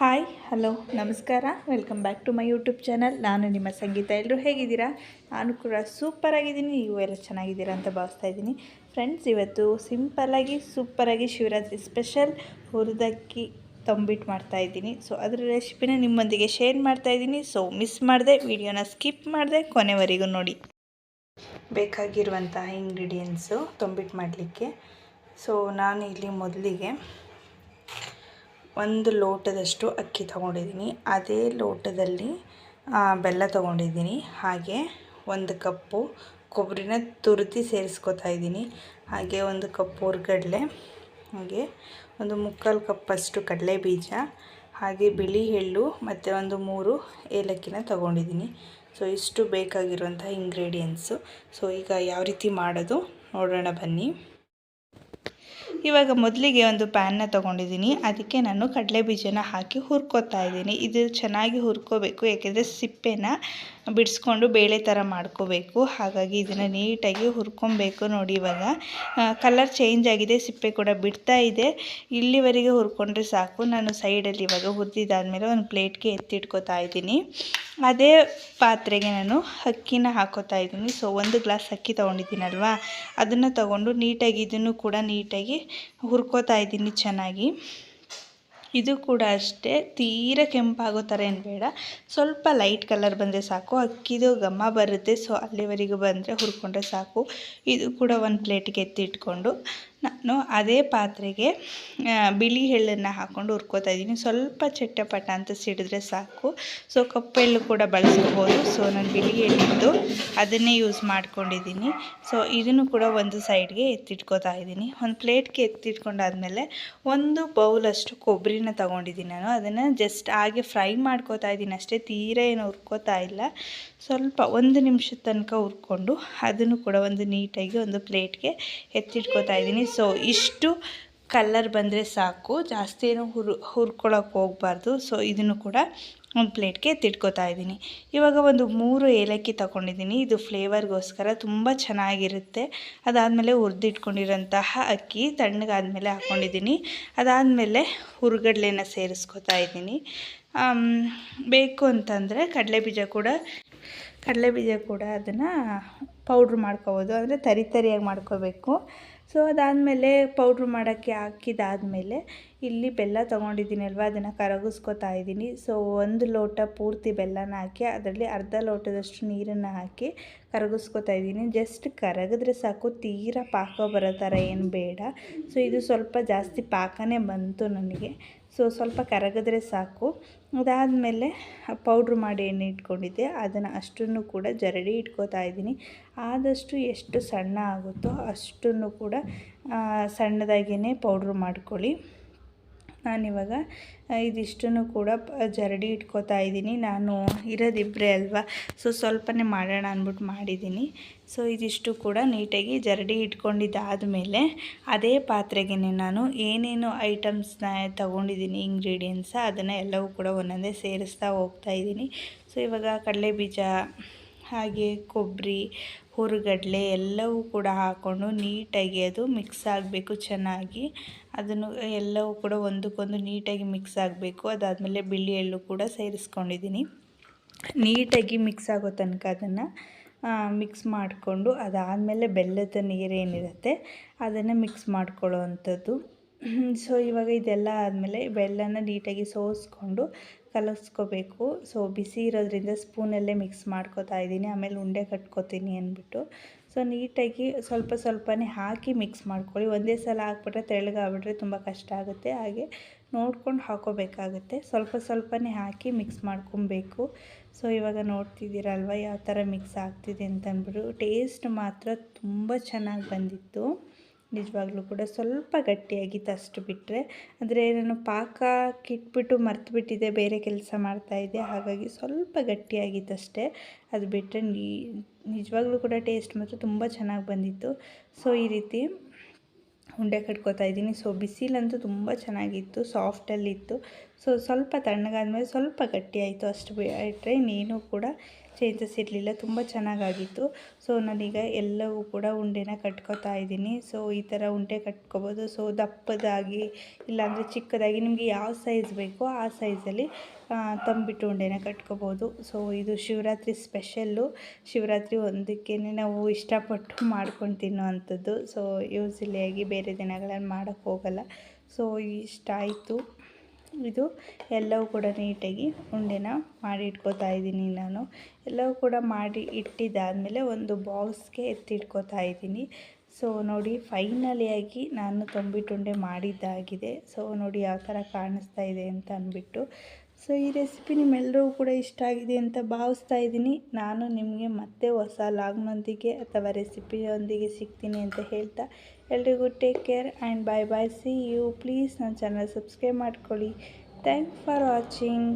Hi, hello, ನಮಸ್ಕಾರ. Welcome back to my YouTube channel ನಾನು ನಿಮ್ಮ ಸಂಗೀತ. ಎಲ್ಲರೂ ಹೇಗಿದ್ದೀರಾ? ನಾನು ಕೂಡ ಸೂಪರ್ ಆಗಿದ್ದೀನಿ. ನೀವು ಎಲ್ಲ ಚೆನ್ನಾಗಿದ್ದೀರಾ ಅಂತ ಭಾವಿಸ್ತಾ ಇದ್ದೀನಿ. ಫ್ರೆಂಡ್ಸ್ ಇವತ್ತು ಸಿಂಪಲ್ಲಾಗಿ ಸೂಪರಾಗಿ ಶಿವರಾತ್ರಿ ಸ್ಪೆಷಲ್ ಹುರಿದಕ್ಕಿ ತಂಬಿಟ್ಟು ಮಾಡ್ತಾ ಇದ್ದೀನಿ. ಸೊ ಅದರ ರೆಸಿಪಿನ ನಿಮ್ಮೊಂದಿಗೆ ಶೇರ್ ಮಾಡ್ತಾ ಇದ್ದೀನಿ. ಸೊ ಮಿಸ್ ಮಾಡಿದೆ ವಿಡಿಯೋನ ಸ್ಕಿಪ್ ಮಾಡಿದೆ, ಕೊನೆವರೆಗೂ ನೋಡಿ. ಬೇಕಾಗಿರುವಂತಹ ಇಂಗ್ರೀಡಿಯೆಂಟ್ಸು ತಂಬಿಟ್ಟು ಮಾಡಲಿಕ್ಕೆ. ಸೊ ನಾನು ಇಲ್ಲಿ ಮೊದಲಿಗೆ ಒಂದು ಲೋಟದಷ್ಟು ಅಕ್ಕಿ ತಗೊಂಡಿದ್ದೀನಿ. ಅದೇ ಲೋಟದಲ್ಲಿ ಬೆಲ್ಲ ತೊಗೊಂಡಿದ್ದೀನಿ. ಹಾಗೆ ಒಂದು ಕಪ್ಪು ಕೊಬ್ಬರಿನ ತುರಿದು ಸೇರಿಸ್ಕೊತಾ ಇದ್ದೀನಿ. ಹಾಗೆ ಒಂದು ಕಪ್ ಹುರ್ಗಡ್ಲೆ ಹಾಗೆ ಒಂದು ಮುಕ್ಕಾಲು ಕಪ್ಪಷ್ಟು ಕಡಲೆ ಬೀಜ ಹಾಗೆ ಬಿಳಿ ಎಳ್ಳು ಮತ್ತು ಒಂದು ಮೂರು ಏಲಕ್ಕಿನ ತೊಗೊಂಡಿದ್ದೀನಿ. ಸೊ, ಇಷ್ಟು ಬೇಕಾಗಿರುವಂಥ ಇಂಗ್ರೀಡಿಯೆಂಟ್ಸು ಸೊ, ಈಗ ಯಾವ ರೀತಿ ಮಾಡೋದು ನೋಡೋಣ ಬನ್ನಿ. ಇವಾಗ ಮೊದಲಿಗೆ ಒಂದು ಪ್ಯಾನ್ನ ತೊಗೊಂಡಿದ್ದೀನಿ. ಅದಕ್ಕೆ ನಾನು ಕಡಲೆ ಬೀಜನ ಹಾಕಿ ಹುರ್ಕೋತಾ ಇದ್ದೀನಿ. ಇದು ಚೆನ್ನಾಗಿ ಹುರ್ಕೋಬೇಕು, ಯಾಕೆಂದರೆ ಸಿಪ್ಪೆನ ಬಿಡಿಸ್ಕೊಂಡು ಬೇಳೆ ಥರ ಮಾಡ್ಕೋಬೇಕು. ಹಾಗಾಗಿ ಇದನ್ನು ನೀಟಾಗಿ ಹುರ್ಕೊಬೇಕು ನೋಡಿ ಇವಾಗ. ಕಲರ್ ಚೇಂಜ್ ಆಗಿದೆ, ಸಿಪ್ಪೆ ಕೂಡ ಬಿಡ್ತಾ ಇದೆ. ಇಲ್ಲಿವರೆಗೆ ಹುರ್ಕೊಂಡ್ರೆ ಸಾಕು. ನಾನು ಸೈಡಲ್ಲಿ ಇವಾಗ ಹುರಿದಿದ್ದಾದಮೇಲೆ ಒಂದು ಪ್ಲೇಟ್ಗೆ ಎತ್ತಿಟ್ಕೋತಾ ಇದ್ದೀನಿ. ಅದೇ ಪಾತ್ರೆಗೆ ನಾನು ಅಕ್ಕಿನ ಹಾಕೋತಾ ಇದ್ದೀನಿ. ಸೊ ಒಂದು ಗ್ಲಾಸ್ ಅಕ್ಕಿ ತೊಗೊಂಡಿದ್ದೀನಲ್ವಾ? ಅದನ್ನು ತಗೊಂಡು ನೀಟಾಗಿ ಇದನ್ನು ಕೂಡ ನೀಟಾಗಿ ಹುರ್ಕೋತಾ ಇದ್ದೀನಿ ಚೆನ್ನಾಗಿ. ಇದು ಕೂಡ ಅಷ್ಟೇ. ತೀರ ಕೆಂಪಾಗೋ ಥರ ಏನು ಬೇಡ. ಸ್ವಲ್ಪ ಲೈಟ್ ಕಲರ್ ಬಂದರೆ ಸಾಕು. ಅಕ್ಕಿದು ಘಮ ಬರುತ್ತೆ. ಸೊ ಅಲ್ಲಿವರೆಗೂ ಬಂದರೆ ಹುರ್ಕೊಂಡ್ರೆ ಸಾಕು. ಇದು ಕೂಡ ಒಂದು ಪ್ಲೇಟಿಗೆ ಎತ್ತಿಟ್ಕೊಂಡು. ನಾನು ಅದೇ ಪಾತ್ರೆಗೆ ಬಿಳಿ ಎಳ್ಳನ್ನು ಹಾಕ್ಕೊಂಡು ಹುರ್ಕೋತಾ ಇದ್ದೀನಿ. ಸ್ವಲ್ಪ ಚಟ್ಟಪಟ ಅಂತ ಸಿಡಿದ್ರೆ ಸಾಕು. ಸೊ ಕಪ್ಪೆಳ್ಳು ಕೂಡ ಬಳಸ್ಕೋಬೋದು. ಸೊ ನಾನು ಬಿಳಿ ಎಳ್ಳಿದ್ದು ಅದನ್ನೇ ಯೂಸ್ ಮಾಡ್ಕೊಂಡಿದ್ದೀನಿ. ಸೊ ಇದನ್ನು ಕೂಡ ಒಂದು ಸೈಡ್ಗೆ ಎತ್ತಿಟ್ಕೋತಾ ಇದ್ದೀನಿ. ಒಂದು ಪ್ಲೇಟ್ಗೆ ಎತ್ತಿಟ್ಕೊಂಡಾದ್ಮೇಲೆ ಒಂದು ಬೌಲಷ್ಟು ಕೊಬ್ಬರಿನ ತಗೊಂಡಿದ್ದೀನಿ ನಾನು. ಅದನ್ನು ಜಸ್ಟ್ ಹಾಗೆ ಫ್ರೈ ಮಾಡ್ಕೋತಾ ಇದ್ದೀನಿ. ಅಷ್ಟೇ ತೀರ ಏನು ಹುರ್ಕೋತಾ ಇಲ್ಲ. ಸ್ವಲ್ಪ ಒಂದು ನಿಮಿಷದ ತನಕ ಹುರ್ಕೊಂಡು ಅದನ್ನು ಕೂಡ ಒಂದು ನೀಟಾಗಿ ಒಂದು ಪ್ಲೇಟ್ಗೆ ಎತ್ತಿಟ್ಕೋತಾ ಇದ್ದೀನಿ. ಸೊ ಇಷ್ಟು ಕಲ್ಲರ್ ಬಂದರೆ ಸಾಕು. ಜಾಸ್ತಿ ಏನು ಹುರು ಹುರ್ಕೊಳಕ್ಕೆ ಹೋಗಬಾರ್ದು. ಸೊ ಇದನ್ನು ಕೂಡ ಒಂದು ಪ್ಲೇಟ್ಗೆ ಎತ್ತಿಟ್ಕೋತಾ ಇದ್ದೀನಿ. ಇವಾಗ ಒಂದು ಮೂರು ಏಲಕ್ಕಿ ತಗೊಂಡಿದ್ದೀನಿ. ಇದು ಫ್ಲೇವರ್ಗೋಸ್ಕರ ತುಂಬ ಚೆನ್ನಾಗಿರುತ್ತೆ. ಅದಾದಮೇಲೆ ಹುರಿದಿಟ್ಕೊಂಡಿರೋಂತಹ ಅಕ್ಕಿ ತಣ್ಣಗಾದಮೇಲೆ ಹಾಕ್ಕೊಂಡಿದ್ದೀನಿ ಅದಾದಮೇಲೆ ಹುರ್ಗಡ್ಲೆನ ಸೇರಿಸ್ಕೊತಾ ಇದ್ದೀನಿ. ಬೇಕು ಅಂತಂದರೆ ಕಡಲೆಬೀಜ ಕೂಡ ಕಡಲೆಬೀಜ ಕೂಡ ಅದನ್ನು ಪೌಡ್ರ್ ಮಾಡ್ಕೋಬೋದು. ಅಂದರೆ ತರಿ ತರಿಯಾಗಿ ಮಾಡ್ಕೋಬೇಕು. ಸೊ ಅದಾದಮೇಲೆ ಪೌಡ್ರ್ ಮಾಡೋಕ್ಕೆ ಹಾಕಿದಾದಮೇಲೆ ಇಲ್ಲಿ ಬೆಲ್ಲ ತೊಗೊಂಡಿದ್ದೀನಲ್ವ ಅದನ್ನು ಕರಗಿಸ್ಕೊತಾ ಇದ್ದೀನಿ. ಸೊ ಒಂದು ಲೋಟ ಪೂರ್ತಿ ಬೆಲ್ಲನ ಹಾಕಿ, ಅದರಲ್ಲಿ ಅರ್ಧ ಲೋಟದಷ್ಟು ನೀರನ್ನು ಹಾಕಿ ಕರಗಿಸ್ಕೊತಾ ಇದ್ದೀನಿ. ಜಸ್ಟ್ ಕರಗಿದ್ರೆ ಸಾಕು, ತೀರಾ ಪಾಕ ಬರೋ ಥರ ಏನು ಬೇಡ. ಸೊ ಇದು ಸ್ವಲ್ಪ ಜಾಸ್ತಿ ಪಾಕನೇ ಬಂತು ನನಗೆ. ಸೊ ಸ್ವಲ್ಪ ಕರಗಿದ್ರೆ ಸಾಕು. ಅದಾದಮೇಲೆ ಪೌಡ್ರ್ ಮಾಡಿ ಎಣ್ಣೆ ಇಟ್ಕೊಂಡಿದ್ದೆ. ಅದನ್ನು ಅಷ್ಟನ್ನು ಕೂಡ ಜರಡಿ ಇಟ್ಕೋತಾ ಇದ್ದೀನಿ. ಆದಷ್ಟು ಎಷ್ಟು ಸಣ್ಣ ಆಗುತ್ತೋ ಅಷ್ಟನ್ನು ಕೂಡ ಸಣ್ಣದಾಗಿಯೇ ಪೌಡ್ರ್ ಮಾಡ್ಕೊಳ್ಳಿ. ನಾನಿವಾಗ ಇದಿಷ್ಟನ್ನು ಕೂಡ ಜರಡಿ ಇಟ್ಕೋತಾ ಇದ್ದೀನಿ. ನಾನು ಇರೋದಿಬ್ಬರೇ ಅಲ್ವಾ? ಸೊ, ಸ್ವಲ್ಪನೇ ಮಾಡೋಣ ಅಂದ್ಬಿಟ್ಟು ಮಾಡಿದ್ದೀನಿ. ಸೊ, ಇದಿಷ್ಟು ಕೂಡ ನೀಟಾಗಿ ಜರಡಿ ಇಟ್ಕೊಂಡಿದ್ದಾದಮೇಲೆ, ಅದೇ ಪಾತ್ರೆಗೆ ನಾನು ಏನೇನು ಐಟಮ್ಸ್ನ ತಗೊಂಡಿದ್ದೀನಿ, ಇಂಗ್ರೀಡಿಯೆಂಟ್ಸ, ಅದನ್ನು ಎಲ್ಲವೂ ಕೂಡ ಒಂದೊಂದೇ ಸೇರಿಸ್ತಾ ಹೋಗ್ತಾ ಇದ್ದೀನಿ. ಸೊ, ಇವಾಗ ಕಡಲೆ ಬೀಜ ಹಾಗೆ ಕೊಬ್ಬರಿ ಹುರುಗಡ್ಲೆ ಎಲ್ಲವೂ ಕೂಡ ಹಾಕ್ಕೊಂಡು ನೀಟಾಗಿ ಅದು ಮಿಕ್ಸ್ ಆಗಬೇಕು ಚೆನ್ನಾಗಿ. ಅದನ್ನು ಎಲ್ಲವೂ ಕೂಡ ಒಂದಕ್ಕೊಂದು ನೀಟಾಗಿ ಮಿಕ್ಸ್ ಆಗಬೇಕು. ಅದಾದಮೇಲೆ ಬಿಳಿ ಎಳ್ಳು ಕೂಡ ಸೇರಿಸ್ಕೊಂಡಿದ್ದೀನಿ. ನೀಟಾಗಿ ಮಿಕ್ಸ್ ಆಗೋ ತನಕ ಅದನ್ನು ಮಿಕ್ಸ್ ಮಾಡಿಕೊಂಡು ಅದಾದಮೇಲೆ ಬೆಲ್ಲದ ನೀರೇನಿರುತ್ತೆ ಅದನ್ನು ಮಿಕ್ಸ್ ಮಾಡ್ಕೊಳ್ಳೋ ಅಂಥದ್ದು ಸೊ ಇವಾಗ ಇದೆಲ್ಲ ಆದಮೇಲೆ ಬೆಲ್ಲನ ನೀಟಾಗಿ ಸೋಸ್ಕೊಂಡು ಕಲಸ್ಕೋಬೇಕು. ಸೊ ಬಿಸಿ ಇರೋದ್ರಿಂದ ಸ್ಪೂನಲ್ಲೇ ಮಿಕ್ಸ್ ಮಾಡ್ಕೋತಾ ಇದ್ದೀನಿ. ಆಮೇಲೆ ಉಂಡೆ ಕಟ್ಕೋತೀನಿ ಅಂದ್ಬಿಟ್ಟು. ಸೊ ನೀಟಾಗಿ ಸ್ವಲ್ಪ ಸ್ವಲ್ಪನೇ ಹಾಕಿ ಮಿಕ್ಸ್ ಮಾಡ್ಕೊಳ್ಳಿ. ಒಂದೇ ಸಲ ಹಾಕ್ಬಿಟ್ರೆ ತೆಳ್ಳಗಾಗ್ಬಿಟ್ರೆ ತುಂಬ ಕಷ್ಟ ಆಗುತ್ತೆ. ಹಾಗೆ ನೋಡ್ಕೊಂಡು ಹಾಕೋಬೇಕಾಗುತ್ತೆ. ಸ್ವಲ್ಪ ಸ್ವಲ್ಪನೇ ಹಾಕಿ ಮಿಕ್ಸ್ ಮಾಡ್ಕೊಬೇಕು. ಸೊ ಇವಾಗ ನೋಡ್ತಿದ್ದೀರಲ್ವ ಯಾವ ಥರ ಮಿಕ್ಸ್ ಆಗ್ತಿದೆ ಅಂತ ಅಂದ್ಬಿಟ್ಟು. ಟೇಸ್ಟ್ ಮಾತ್ರ ತುಂಬ ಚೆನ್ನಾಗಿ ಬಂದಿತ್ತು. ನಿಜವಾಗ್ಲೂ ಕೂಡ ಸ್ವಲ್ಪ ಗಟ್ಟಿಯಾಗಿತ್ತು ಅಷ್ಟು ಬಿಟ್ಟರೆ ಅಂದರೆ ನಾನು ಪಾಕ ಕಿಟ್ಬಿಟ್ಟು ಮರ್ತು ಬಿಟ್ಟಿದ್ದೆ ಬೇರೆ ಕೆಲಸ ಮಾಡ್ತಾಯಿದ್ದೆ ಹಾಗಾಗಿ ಸ್ವಲ್ಪ ಗಟ್ಟಿಯಾಗಿತ್ತು ಅಷ್ಟೇ ಅದು ಬಿಟ್ಟರೆ ನಿಜವಾಗ್ಲೂ ಕೂಡ ಟೇಸ್ಟ್ ಮಾತ್ರ ತುಂಬ ಚೆನ್ನಾಗಿ ಬಂದಿತ್ತು. ಸೊ, ಈ ರೀತಿ ಉಂಡೆ ಕಟ್ಕೋತಾ ಇದ್ದೀನಿ. ಸೊ, ಬಿಸಿಲಂತೂ ತುಂಬ ಚೆನ್ನಾಗಿತ್ತು, ಸಾಫ್ಟಲ್ಲಿತ್ತು. ಸೊ, ಸ್ವಲ್ಪ ತಣ್ಣಗಾದ್ಮೇಲೆ ಸ್ವಲ್ಪ ಗಟ್ಟಿಯಾಯಿತು ಅಷ್ಟು ಬಿಟ್ಟರೆ ಇನ್ನೇನು ಕೂಡ ಚೇಂಜಸ್ ಇರಲಿಲ್ಲ, ತುಂಬ ಚೆನ್ನಾಗಾಗಿತ್ತು. ಸೊ ನಾನೀಗ ಎಲ್ಲವೂ ಕೂಡ ಉಂಡೆನ ಕಟ್ಕೋತಾ ಇದ್ದೀನಿ. ಸೊ ಈ ಥರ ಉಂಡೆ ಕಟ್ಕೋಬೋದು. ಸೊ ದಪ್ಪದಾಗಿ, ಇಲ್ಲಾಂದರೆ ಚಿಕ್ಕದಾಗಿ ನಿಮಗೆ ಯಾವ ಸೈಜ್ ಬೇಕೋ ಆ ಸೈಜಲ್ಲಿ ತಂಬಿಟ್ಟು ಉಂಡೆನ ಕಟ್ಕೋಬೋದು. ಸೊ ಇದು ಶಿವರಾತ್ರಿ ಸ್ಪೆಷಲ್ಲು ಶಿವರಾತ್ರಿ ಒಂದಕ್ಕೇ ನಾವು ಇಷ್ಟಪಟ್ಟು ಮಾಡ್ಕೊಂಡು ತಿನ್ನುವಂಥದ್ದು. ಸೊ ಯೂಸಿಲಿಯಾಗಿ ಬೇರೆ ದಿನಗಳಲ್ಲಿ ಮಾಡೋಕ್ಕೆ ಹೋಗಲ್ಲ. ಸೊ ಇಷ್ಟ ಆಯಿತು ಇದು ಎಲ್ಲವೂ ಕೂಡ ನೀಟಾಗಿ ಉಂಡೆನ ಮಾಡಿ ಇಟ್ಕೋತಾ ಇದ್ದೀನಿ ನಾನು. ಎಲ್ಲವೂ ಕೂಡ ಮಾಡಿ ಇಟ್ಟಿದ್ದಾದಮೇಲೆ ಒಂದು ಬಾಕ್ಸ್ಗೆ ಎತ್ತಿಟ್ಕೋತಾ ಇದ್ದೀನಿ. ಸೊ ನೋಡಿ ಫೈನಲಿಯಾಗಿ ನಾನು ತಂಬಿಟ್ಟುಂಡೆ ಮಾಡಿದ್ದಾಗಿದೆ. ಸೊ ನೋಡಿ ಯಾವ ಥರ ಕಾಣಿಸ್ತಾ ಇದೆ ಅಂತ ಅಂದ್ಬಿಟ್ಟು. ಸೊ ಈ ರೆಸಿಪಿ ನಿಮ್ಮೆಲ್ಲರಿಗೂ ಕೂಡ ಇಷ್ಟ ಆಗಿದೆ ಅಂತ ಭಾವಿಸ್ತಾ ಇದ್ದೀನಿ. ನಾನು ನಿಮಗೆ ಮತ್ತೆ ಹೊಸ ಲಾಗ್ನೊಂದಿಗೆ ಅಥವಾ ರೆಸಿಪಿಯೊಂದಿಗೆ ಸಿಗ್ತೀನಿ ಅಂತ ಹೇಳ್ತಾ ಎಲ್ರಿಗೂ take care and bye bye see you please ನನ್ನ ಚಾನಲ್ ಸಬ್ಸ್ಕ್ರೈಬ್ ಮಾಡ್ಕೊಳ್ಳಿ. Thank for watching